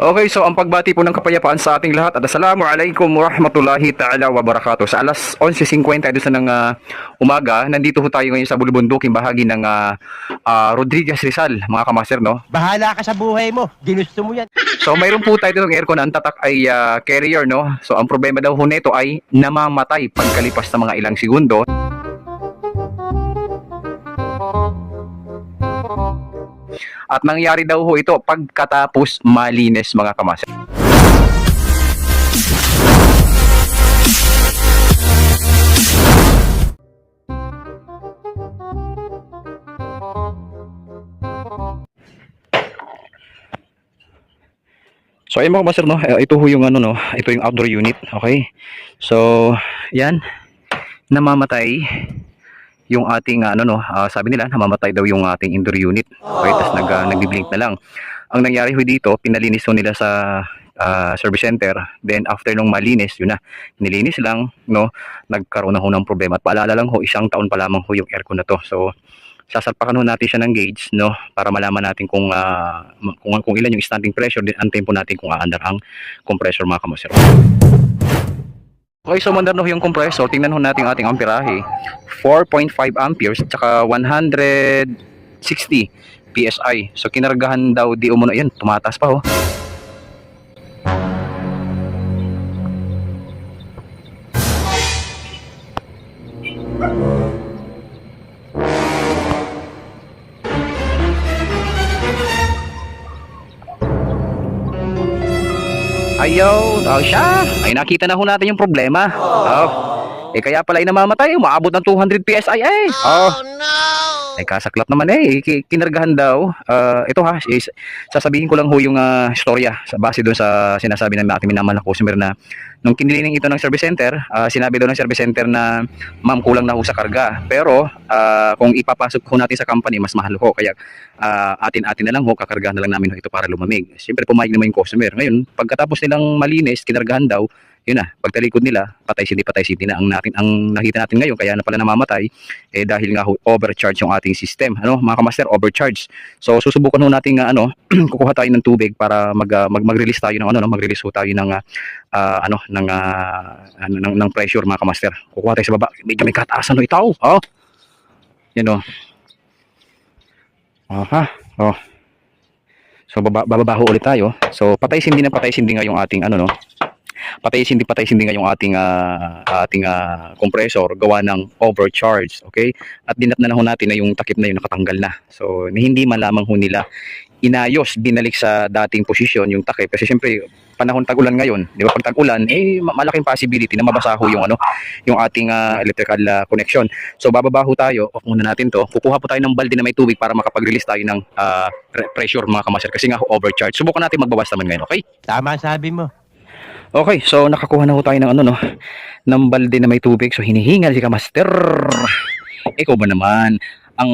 Okay, so ang pagbati po ng kapayapaan sa ating lahat at Assalamualaikum warahmatullahi ta'ala wabarakatuh. Sa alas 11.50 doon sa ng ah, umaga, nandito ho tayo ngayon sa Bulubundukin bahagi ng ah, ah, Rodriguez Rizal, mga kamaster, no? Bahala ka sa buhay mo. Ginusto mo yan. So mayroon po tayo ng aircon na ang tatak ay ah, carrier, no? So ang problema daw ho nito ay namamatay pagkalipas ng mga ilang segundo. At nangyari daw ho ito pagkatapos malinis mga kamaster. So ayun mga master no, Eh, ito ho yung ano no, ito yung outdoor unit, okay? So, yan namamatay yung ating ano no, ah, sabi nila namamatay daw yung ating indoor unit. Okay, tapos nag uh, nagbi-blink na lang. Ang nangyari ho dito, pinalinis ho nila sa ah, service center. Then after nung malinis, yun na, nilinis lang, no, nagkaroon na ho ng problema. At paalala lang ho, isang taon pa lamang ho yung aircon na to. So, sasalpakan ho natin siya ng gauge no para malaman natin kung ah, kung kung ilan yung standing pressure din antayin po natin kung aandar ang compressor mga kamoser. Okay, so mandar na ho yung compressor. Tingnan ho natin ating amperahe. 4.5 amperes at saka 160 PSI. So kinargahan daw di umuno. Yan, tumataas pa ho. Ayaw, oh, siya. Ay nakita na ho natin yung problema. Oh. Eh kaya pala ay namamatay, umaabot ng 200 PSI eh. Oh. Eh kasaklap naman eh, Ki- kinargahan daw. Ah, ito ha, is, sasabihin ko lang ho yung ah, storya sa base doon sa sinasabi ng ating minamahal na customer na nung kinilining ito ng service center, ah, sinabi daw ng service center na ma'am kulang na ho sa karga. Pero ah, kung ipapasok ho natin sa company, mas mahal ho. Kaya ah, atin-atin na lang ho, kakargahan na lang namin ho ito para lumamig. Siyempre pumayag naman yung customer. Ngayon, pagkatapos nilang malinis, kinargahan daw, yun na, pagtalikod nila, patay sindi, patay sindi na ang natin ang nakita natin ngayon kaya na pala namamatay eh dahil nga overcharge yung ating system. Ano, mga kamaster, overcharge. So susubukan ho natin nga ano, kukuha tayo ng tubig para mag, ah, mag mag-release tayo ng ano, no, mag-release tayo ng ah, ah, ano ng, ah, ano ng, ng pressure mga kamaster. Kukuha tayo sa baba. Medyo may kataasan ho itaw. Oh. Yan oh. Aha. Oh. So baba, bababa ho ulit tayo. So patay sindi na patay sindi nga yung ating ano no. Patay sindi patay sindi nga yung ating ah, ating ah, compressor gawa ng overcharge, okay? At dinat na ho natin na yung takip na yun nakatanggal na. So hindi man lamang ho nila inayos, binalik sa dating posisyon yung takip kasi syempre panahon tag-ulan ngayon, di ba? Pag tag-ulan, eh ma- malaking possibility na mabasa ho yung ano, yung ating ah, electrical ah, connection. So bababa ho tayo, off muna natin to. Kukuha po tayo ng balde na may tubig para makapag-release tayo ng pre- pressure mga kamaster kasi nga overcharge. Subukan natin magbawas naman ngayon, okay? Tama sabi mo. Okay, so nakakuha na ho tayo ng ano no, ng balde na may tubig. So hinihingal si Kamaster. Ikaw ba naman ang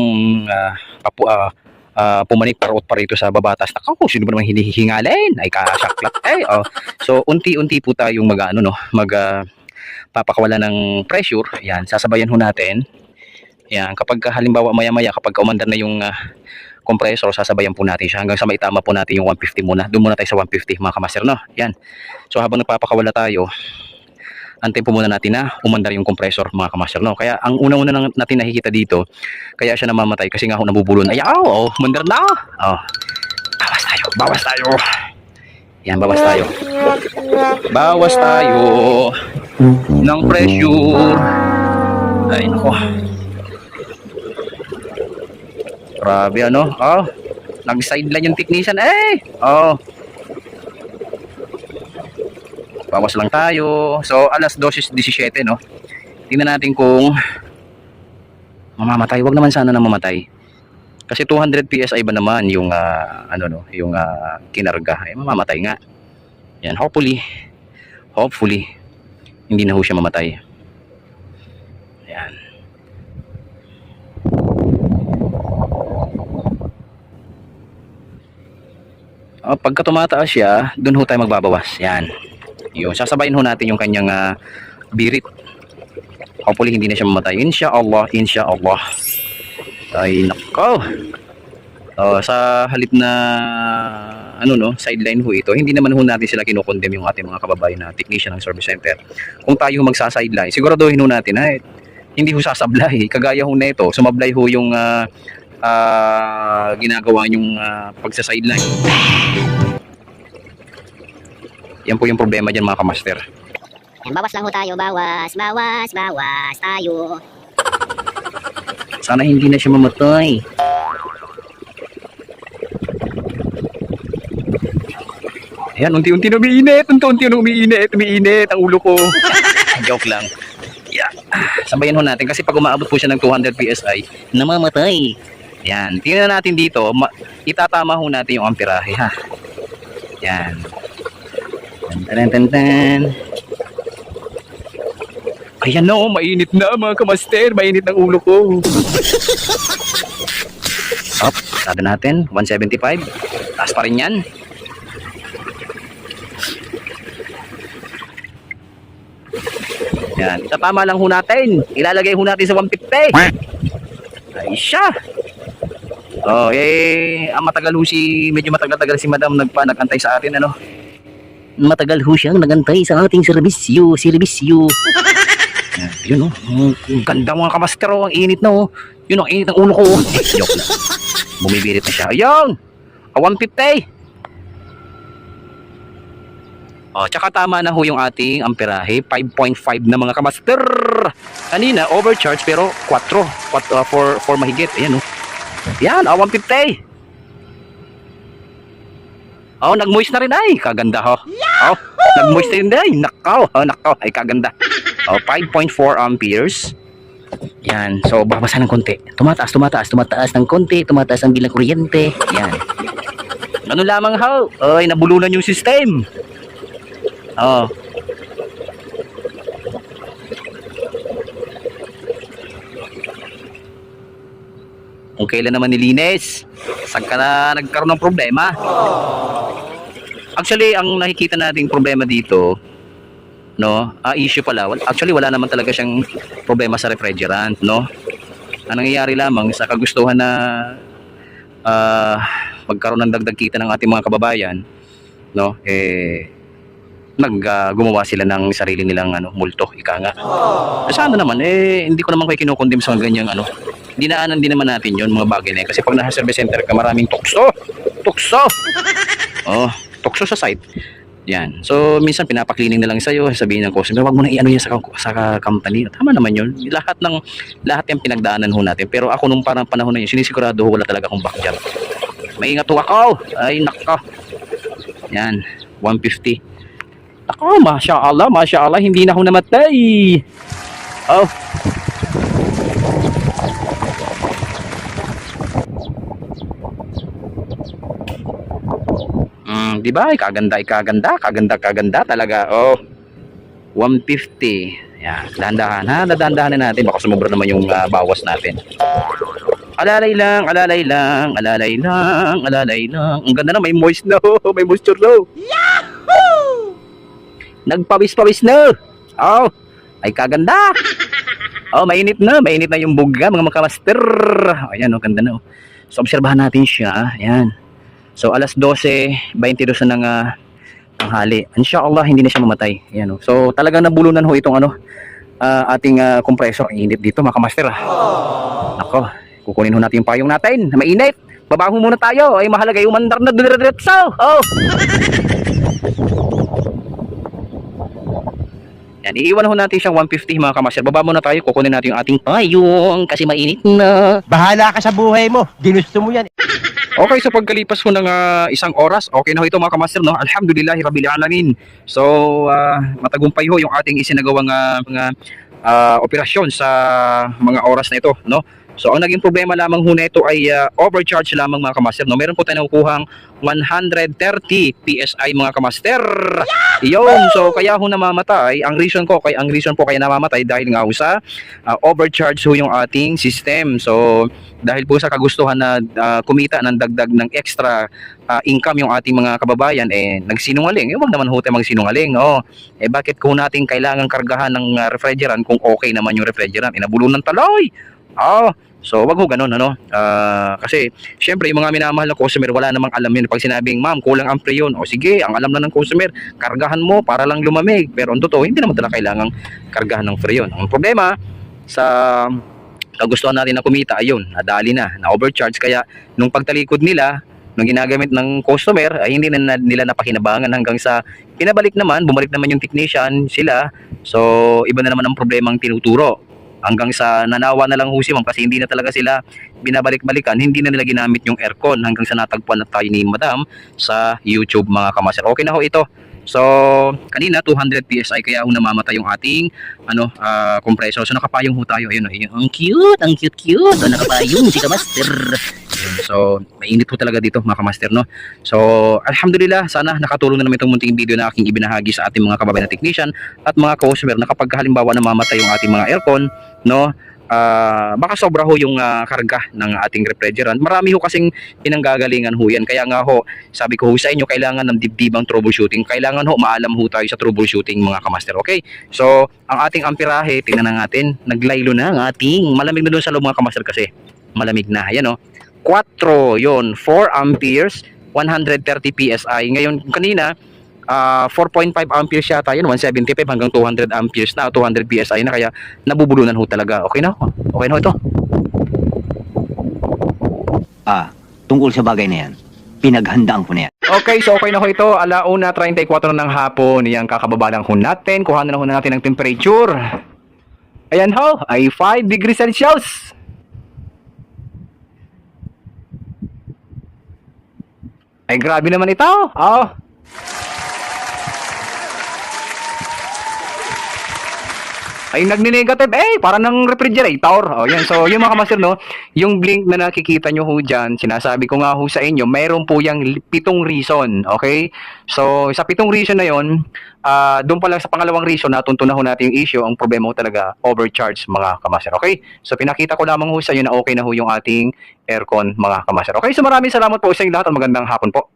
ah, papu, ah, ah, pumanik parot pa rito sa babatas. Nakaw, sino ba naman hinihingalin? Ay kasaklat. Eh, oh. So unti-unti po tayong mag ano no, mag ah, papakawala ng pressure. Yan, sasabayan ho natin. Yan, kapag halimbawa maya-maya kapag umandar na yung ah, compressor, sasabayan po natin siya hanggang sa maitama po natin yung 150 muna. Doon muna tayo sa 150 mga kamaster, no? Yan. So habang nagpapakawala tayo, antayin po muna natin na umandar yung compressor mga kamaster, no? Kaya ang una-una natin nakikita dito, kaya siya namamatay kasi nga ako nabubulon. Ay, oh, umandar na! Oh. Bawas tayo, bawas tayo. Yan, bawas tayo. Bawas tayo ng pressure. Ay, nako. Grabe ano? Oh, nag-sideline yung technician. Eh! Oh. Bawas lang tayo. So, alas 12.17, no? Tingnan natin kung mamamatay. Wag naman sana na mamatay. Kasi 200 PSI ba naman yung ah, ano no, yung ah, kinarga. Eh, mamamatay nga. Yan, hopefully hopefully hindi na ho siya mamatay. Oh, pagka tumataas siya, doon ho tayo magbabawas. Yan. Yung sasabayin ho natin yung kanyang ah, birit. Hopefully hindi na siya mamatay. Insya Allah, insya Allah. Ay nako. Oh, sa halip na ano no, sideline ho ito. Hindi naman ho natin sila kinokondem yung ating mga kababayan na technician ng service center. Kung tayo magsa-sideline, siguraduhin ho natin ay hindi ho sasablay. Kagaya ho nito, sumablay ho yung ah, ah, ginagawa yung uh, pagsa-sideline. Yan po yung problema dyan mga kamaster. Yan, bawas lang ho tayo, bawas, bawas, bawas tayo. Sana hindi na siya mamatay. Ayan, unti-unti na umiinit. Unti-unti na umiinit. Umiinit ang ulo ko. Joke lang. Yeah. Sabayan ho natin kasi pag umaabot po siya ng 200 PSI, namamatay. Yan. Tingnan natin dito. Ma- itatama ho natin yung amperahe ha. Yan. Tan tan tan. Ayan na, oh, mainit na mga kamaster. Mainit ang ulo ko. Up, sada natin. 175. Taas pa rin yan. Yan, itatama lang ho natin. Ilalagay ho natin sa 150. Ay siya. Oh, eh, ang matagal ho si, medyo matagal-tagal si madam nagpa, nagantay sa atin, ano? Matagal ho siyang nagantay sa ating serbisyo, serbisyo. Yan, yun oh. Ang ganda mga kamaster oh. Ang init na oh. Yun ang init ng ulo ko oh. Eh, joke lang. Bumibirit na siya. Ayun! Ah, 150! Oh, tsaka tama na ho yung ating amperahe. 5.5 na mga kamaster. Kanina, overcharge pero 4. 4 uh, for, for mahigit. Ayan oh. Yan, ah, 150. Oh, nag-moist na rin ay. Kaganda ho. Oh, nag-moist na rin ay. Nakaw. Oh, nakaw. Ay, kaganda. Oh, 5.4 amperes. Yan. So, babasa ng konti. Tumataas, tumataas, tumataas ng konti. Tumataas ang bilang kuryente. Yan. Ano lamang ho? Ay, nabulunan yung system. Oh. Kung kailan naman nilinis, saan ka na nagkaroon ng problema? Actually, ang nakikita nating problema dito, no, ah, issue pala, actually wala naman talaga siyang problema sa refrigerant, no? Ang nangyayari lamang sa kagustuhan na ah, magkaroon ng dagdag kita ng ating mga kababayan, no, eh, nag gumawa sila ng sarili nilang ano multo ika nga sana naman eh hindi ko naman kayo kinukondem sa ganyang ano dinaanan din naman natin yon mga bagay na yan kasi pag nasa service center ka maraming tukso. Tukso! Oh tukso sa site. Yan. So minsan pinapaklining na lang sa'yo sabihin ng customer wag mo na i-ano yan sa, sa company. Tama naman yun. Lahat ng lahat yung pinagdaanan ho natin. Pero ako nung parang panahon na yun sinisigurado ho wala talaga akong back job maingat ho ako! Ay nako! Yan. 150 ako, masya Allah, masya Allah, hindi na ako namatay. Oh. Di ba? Kaganda, kaganda, kaganda, kaganda talaga. Oh. 150. Yan, dahan-dahan ha, dahan-dahan natin. Baka sumobra naman yung ah, bawas natin. Alalay lang, alalay lang, alalay lang, alalay lang. Ang ganda na, may moist na, oh, may moisture na. oh. Nagpawis-pawis na. Oh, ay kaganda. Oh, mainit na. Mainit na yung buga, mga makamaster. Ayan, oh, ganda na. Oh. So, obserbahan natin siya. Ayan. So, alas 12, 22 na ng uh, tanghali. Inshallah, hindi na siya mamatay. Ayan, oh. So, talagang nabulunan ho itong ano, ah, ating ah, compressor. Init dito, mga kamaster. Ah. Ako, kukunin ho natin yung payong natin. Mainit. Babaho muna tayo. Ay, mahalaga yung mandar na diretso. Oh. Yan, iiwan ho natin siyang 150 mga kamaster. Baba muna tayo, kukunin natin yung ating payong kasi mainit na. Bahala ka sa buhay mo. Ginusto mo yan. Okay, so pagkalipas ko ng ah, isang oras, okay na ho ito mga kamaster, no? Alhamdulillahi Rabbil Alamin. So, ah, matagumpay ho yung ating isinagawang ah, mga ah, operasyon sa mga oras na ito, no? So, ang naging problema lamang ho nito ay ah, overcharge lamang mga kamaster, no? Meron po tayo nakukuhang 130 PSI mga kamaster. Yun, so kaya ho namamatay. Ang reason ko, kay ang reason po kaya namamatay dahil nga ho sa ah, overcharge ho yung ating system. So, dahil po sa kagustuhan na ah, kumita ng dagdag ng extra ah, income yung ating mga kababayan eh nagsinungaling. Eh wag naman ho tayo magsinungaling, oh. Eh bakit ko natin kailangan kargahan ng ah, refrigerant kung okay naman yung refrigerant? Inabulunan taloy. Oh, So, wag ho ganun, ano? Ah, kasi, syempre, yung mga minamahal na customer, wala namang alam yun. Pag sinabing, ma'am, kulang ang pre. O sige, ang alam na ng customer, kargahan mo para lang lumamig. Pero ang totoo, hindi naman talaga kailangang kargahan ng pre yun. Ang problema, sa kagustuhan natin na kumita, ayun, nadali na, na-overcharge. Kaya, nung pagtalikod nila, nung ginagamit ng customer, ay hindi na nila napakinabangan hanggang sa pinabalik naman, bumalik naman yung technician, sila. So, iba na naman ang problemang tinuturo hanggang sa nanawa na lang ho si ma'am kasi hindi na talaga sila binabalik-balikan, hindi na nila ginamit yung aircon hanggang sa natagpuan na tayo ni madam sa YouTube mga kamaster. Okay na ho ito. So, kanina 200 PSI kaya ho namamatay yung ating ano, ah, compressor. So nakapayong ho tayo. Ayun, ayun. Ang cute, ang cute cute. So, nakapayong si kamaster. So, mainit po talaga dito mga kamaster, no? So, alhamdulillah, sana nakatulong na naman itong munting video na aking ibinahagi sa ating mga kababayan na technician at mga customer na kapag halimbawa namamatay yung ating mga aircon, no? Ah, baka sobra ho yung ah, karga ng ating refrigerant. Marami ho kasing pinanggagalingan ho yan. Kaya nga ho, sabi ko ho sa inyo, kailangan ng dibdibang troubleshooting. Kailangan ho, maalam ho tayo sa troubleshooting mga kamaster. Okay? So, ang ating amperahe, tingnan na natin, naglaylo na ang ating, malamig na doon sa loob mga kamaster kasi. Malamig na. Ayan o. 4 yon 4 amperes, 130 PSI. Ngayon, kanina, ah, 4.5 amperes yata yun, 175 hanggang 200 amperes na, 200 PSI na, kaya nabubulunan ho talaga. Okay na. Okay na ho ito. Ah, tungkol sa bagay na yan, pinaghandaan ko na yan. Okay, so okay na ho ito. Alauna 34 na ng hapon. Yan, kakababa lang ho natin. Kuha na ho natin ng temperature. Ayan ho, ay 5 degrees Celsius. Ay, grabe naman ito. Oh. Ay, nagni-negative. Eh, para ng refrigerator. Oh, yan. So, yung mga kamaster, no, yung blink na nakikita nyo ho dyan, sinasabi ko nga ho sa inyo, mayroon po yung li- pitong reason. Okay? So, sa pitong reason na yon ah doon pa lang sa pangalawang reason, natunto na ho natin yung issue. Ang problema ho talaga, overcharge mga kamaster. Okay? So, pinakita ko lamang ho sa inyo na okay na ho yung ating aircon mga kamaster. Okay? So, maraming salamat po sa inyo lahat at magandang hapon po.